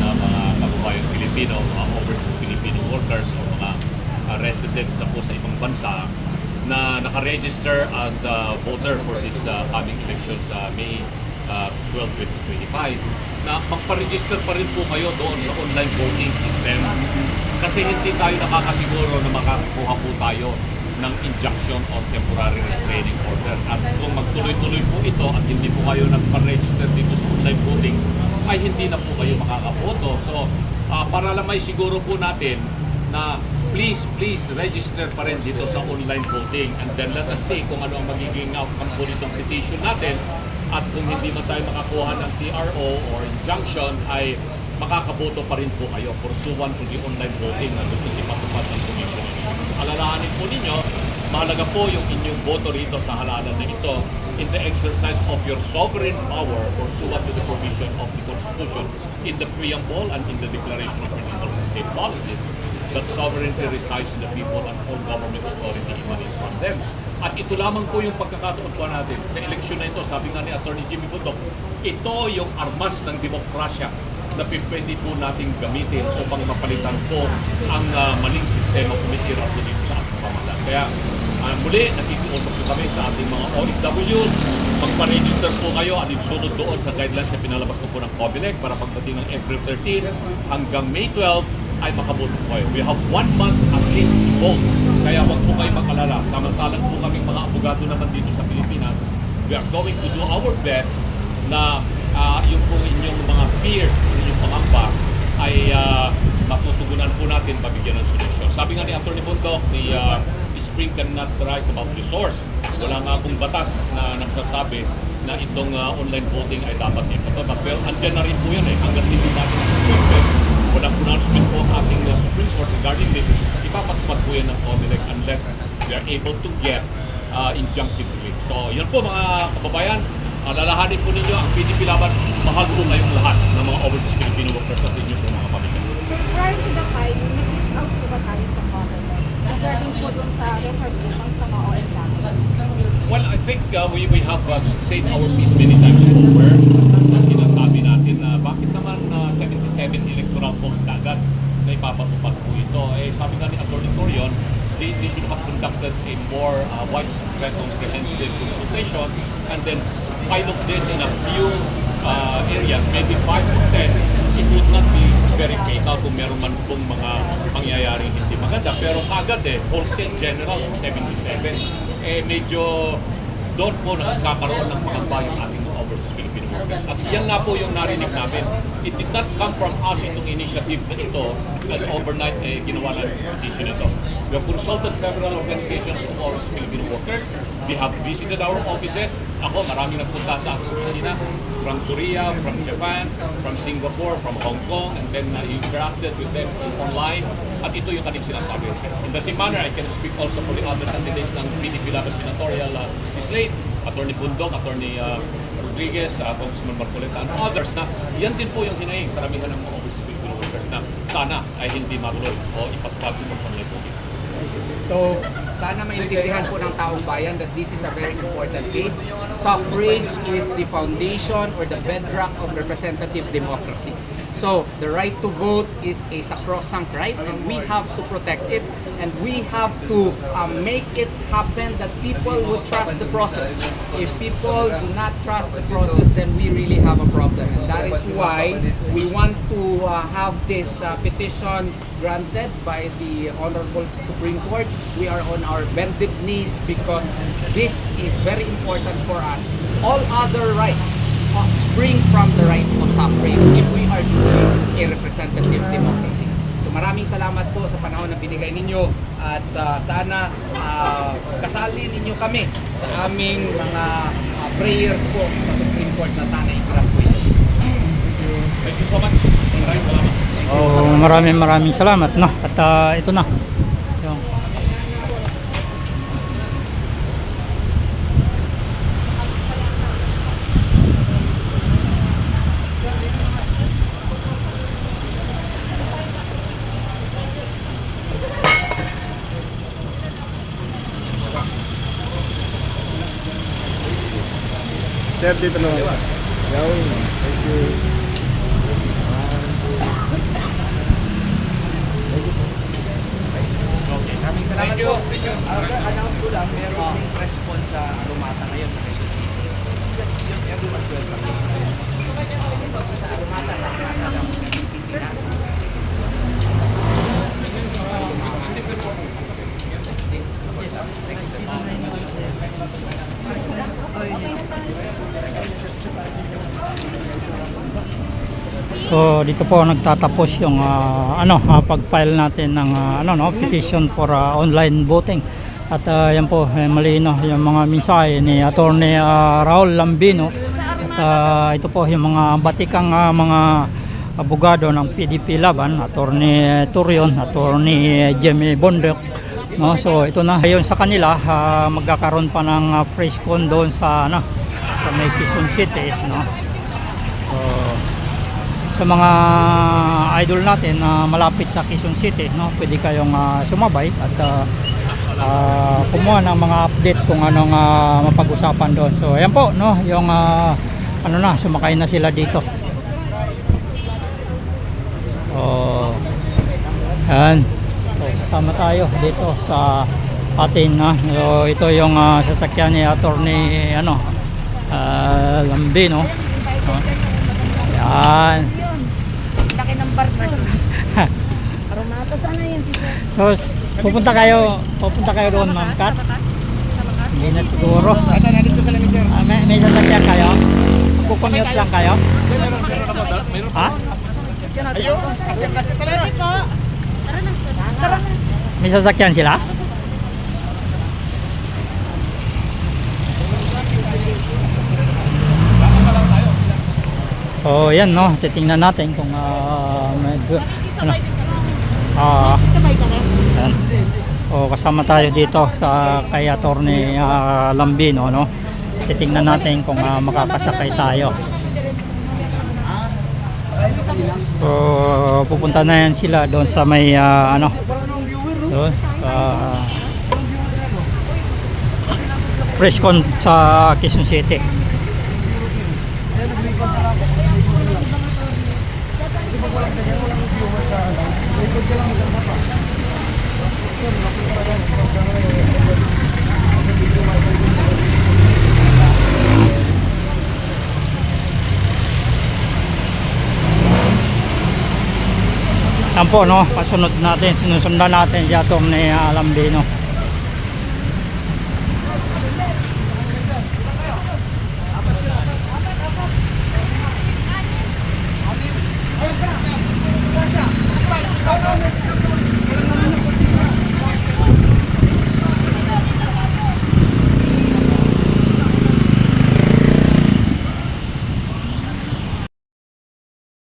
na mga kababayan Pilipino, mga overseas Filipino workers o mga uh, residents na po sa ibang bansa na nakaregister as a voter for this uh, coming election sa May uh, 12, 2025 na magpa-register pa rin po kayo doon sa online voting system kasi hindi tayo nakakasiguro na makakuha po tayo ng injunction or temporary restraining order. At kung magtuloy-tuloy po ito at hindi po kayo nagpa-register dito sa online voting, ay hindi na po kayo makakaboto. So, ah, para lamay siguro po natin na please, please register pa rin dito sa online voting and then let us see kung ano ang magiging outcome po nitong petition natin at kung hindi man tayo makakuha ng TRO or injunction ay makakaboto pa rin po kayo pursuant to the online voting na gusto ipatupad ng commission. Alalahanin po ninyo, mahalaga po yung inyong boto rito sa halalan na ito in the exercise of your sovereign power pursuant to the provision of the Constitution in the preamble and in the Declaration of Principles and State Policies that sovereignty resides in the people and all government authority emanates from them. At ito lamang po yung pagkakataon po natin. Sa eleksyon na ito, sabi nga ni Attorney Jimmy Butok, ito yung armas ng demokrasya na pwede po nating gamitin upang mapalitan po ang ah, maling sistema kumitira po dito sa ating. Kaya ah, muli, nakikiusap po kami sa ating mga OFWs, magpa-register po kayo at sunod doon sa guidelines na pinalabas na po ng COMELEC para pagdating ng April 13 hanggang May 12 ay makaboto po kayo. We have one month at least to vote. Kaya huwag po kayo mag-alala. Samantalang po kaming mga abogado naman dito sa Pilipinas, we are going to do our best na ah, yung po inyong mga peers, inyong pangamba ay ah, matutugunan po natin mabigyan ng solusyon. Sabi nga ni Atty. Bundok, ni ah, spring cannot rise above the source. Wala nga akong batas na nagsasabi na itong ah, online voting ay dapat ipatupad. Pero andyan na rin po yan eh, hanggang hindi natin suspended. Walang pronouncement po ang ating ah, Supreme Court regarding this. Ipapatupad po yan ng COMELEC unless we are able to get uh, injunctive relief. So, yun po mga kababayan. Alalahanin po ninyo ang PDP Laban. Mahal po kayong lahat ng mga overseas Filipino workers at inyo po mga pamilya. So prior to the time, nag-reach out po ba tayo sa government regarding po dun sa reservations sa mga OFW? Well, I think uh, we, we have uh, said our piece many times over na sinasabi natin na bakit naman uh, 77 electoral votes kagad na ipapatupad po ito. Eh, sabi nga ni Atty. Torion, they, they should have conducted a more uh, widespread comprehensive consultation and then pilot this in a few uh, areas, maybe 5 to 10. It would not be very fatal kung meron man pong mga pangyayaring hindi maganda. Pero kagad eh, wholesale general 77, eh medyo doon po nagkakaroon ng pangamba yung ating At yan nga po yung narinig namin. It did not come from us itong initiative na ito as overnight eh, ginawa ng petition ito. We have consulted several organizations of overseas Filipino workers. We have visited our offices. Ako, marami nagpunta sa aking opisina from Korea, from Japan, from Singapore, from Hong Kong, and then uh, interacted with them online. At ito yung kanilang sinasabi. In the same manner, I can speak also for the other candidates ng PDP Laban Senatorial uh, slate, Attorney Bundok, Attorney uh, Rodriguez, uh, Congressman Marcoleta, and others na yan din po yung hinaing karamihan ng mga overseas Filipino workers na sana ay hindi matuloy o itong pamilya po. So, sana maintindihan po ng taong bayan that this is a very important case. Suffrage is the foundation or the bedrock of representative democracy. So, the right to vote is a sacrosanct right and we have to protect it and we have to um, make it happen that people would trust the process. If people do not trust the process, then we really have a problem. And that is why we want to uh, have this uh, petition granted by the Honorable Supreme Court. We are on our bended knees because this is very important for us. All other rights spring from the right of suffrage if we are doing a representative democracy. Maraming salamat po sa panahon na binigay ninyo at uh, sana uh, kasali ninyo kami sa aming mga uh, prayers po sa Supreme Court na sana i-grant po ito. Thank you so much. Maraming salamat. Oh, maraming maraming salamat no. At ah, ito na. safety dito naman. Thank you. Thank you. So dito po nagtatapos yung ah, ano ah, pag-file natin ng ah, ano no petition for ah, online voting. At ah, yan po eh, malino yung mga mensahe ni Attorney ah, Raul Lambino. At ah, ito po yung mga batikang ah, mga abogado ng PDP Laban, Attorney Turion, Attorney Jimmy Bondok. No, so ito na ngayon sa kanila ah, magkakaroon pa ng ah, fresh con doon sa ano sa May Quezon City, no. So, sa mga idol natin na malapit sa Quezon City, no, pwede kayong ah, sumabay at ah, ah, kumuha ng mga update kung anong ah, mapag-usapan doon. So, ayan po, no, yung ah, ano na, sumakay na sila dito. So, ayan. So, kasama tayo dito sa atin, no. So, ito yung ah, sasakyan ni attorney, ano, ah, Lambino. No? Yan. Ng bar na. Aromata sana yun. So, pupunta kayo, pupunta kayo doon, Ma'am Kat? Hindi na siguro. Ito, nandito sila ni Sir. Ah, may, may sasakyan kayo? Kukumute lang kayo? Ha? Ayun, kasi kasi talaga. Tara na. May sasakyan sila? So, yan no, titingnan natin kung ah, may, ano, ah, Sabay ka rin. Yan. O kasama tayo dito sa kay Attorney ah, Lambino no. Titingnan natin kung ah, makakasakay tayo. So pupunta na yan sila doon sa may ah, ano doon sa Frescon sa Quezon City. Yan po no, pasunod natin, sinusundan natin si Attorney ah, Lambino.